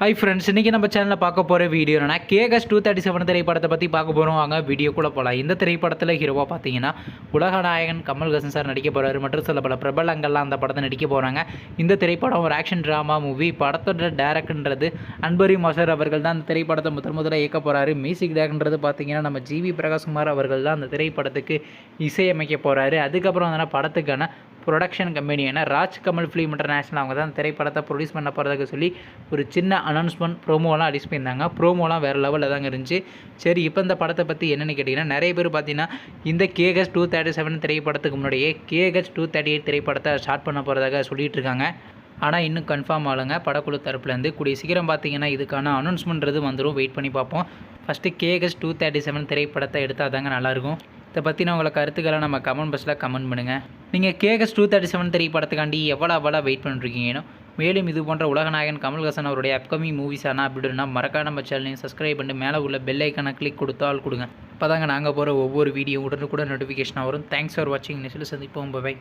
Hi friends இன்றைக்கி நம்ம சேனலில் பார்க்க போகிற வீடியோ என்னன்னா கேகஸ் டூ தேர்ட்டி செவன் திரைப்படத்தை பற்றி பார்க்க போகிறோம் வாங்க கூட போகலாம் இந்த திரைப்படத்தில் ஹீரோவாக பார்த்தீங்கன்னா உலகநாயகன் கமல்ஹாசன் சார் நடிக்க போகிறாரு மற்றும் சில பல பிரபலங்கள்லாம் அந்த படத்தை நடிக்க போகிறாங்க இந்த திரைப்படம் ஒரு ஆக்ஷன் ட்ராமா மூவி படத்தோட டேரக்டன்றது அன்பரி மாஸ்டர் அவர்கள் தான். அந்த திரைப்படத்தை முதல் முதல்ல இயக்க போகிறாரு மியூசிக் டேரக்டன்றது பார்த்தீங்கன்னா நம்ம ஜிவி பிரகாஷ்குமார் அவர்கள் தான் அந்த திரைப்படத்துக்கு இசையமைக்க போகிறாரு அதுக்கப்புறம் வந்து படத்துக்கான ப்ரொடக்ஷன் கம்பெனியான ராஜ் கமல் ஃபிலிம் இன்டர்நேஷனல் அவங்க தான் திரைப்படத்தை ப்ரொடியூஸ் பண்ண போகிறதுக்கு சொல்லி ஒரு சின்ன அனௌன்ஸ்மெண்ட் ப்ரோமோலாம் அடிச்சு போயிருந்தாங்க ப்ரோமோலாம் வேறு லெவலில் தாங்க இருந்துச்சு. சரி இப்போ இந்த படத்தை பற்றி என்னென்னு கேட்டிங்கன்னா நிறைய பேர் பார்த்தீங்கன்னா இந்த கேஹெச் டூ தேர்ட்டி செவன் திரைப்படத்துக்கு முன்னாடியே K H two thirty eight திரைப்படத்தை ஸ்டார்ட் பண்ண போகிறதாக சொல்லிட்டு இருக்காங்க. ஆனால் இன்னும் கன்ஃபார்ம் ஆளுங்க படக்குழு தரப்புலேருந்து கூடிய சீக்கிரம் பார்த்தீங்கன்னா இதுக்கான அனௌன்ஸ்மெண்ட்றது வந்துடும் வெயிட் பண்ணி பார்ப்போம். First KH two thirty seven திரைப்படத்தை எடுத்தால் தாங்க நல்லாயிருக்கும் இதை பற்றின உங்களை கருத்துக்களை நம்ம கமெண்ட் பாக்ஸில் கமெண்ட் பண்ணுங்கள் நீங்கள் கேகஸ் டூ தேர்ட்டி செவன் திரைப்படத்துக்காண்டி எவ்வளோ அவ்வளோ வெயிட் பண்ணிருக்கீங்கன்னு மேலும் இது போன்ற உலகநாயகன் கமல்ஹாசன் அவருடைய அப்கமிங் மூவிஸ் ஆனால் அப்படின்னா மறக்காம நம்ம சேனலையும் சப்ஸ்கிரைப் பண்ணி மேலே உள்ள பெல் ஐக்கனை கிளிக் கொடுத்தால் கொடுங்க. இப்போ தாங்க நாங்கள் போகிற ஒவ்வொரு வீடியோ உடனுக்குடன் நோட்டிஃபிகேஷனாக வரும். தேங்க்ஸ் ஃபார் வாட்சிங் நெசில் சந்திப்போம். பை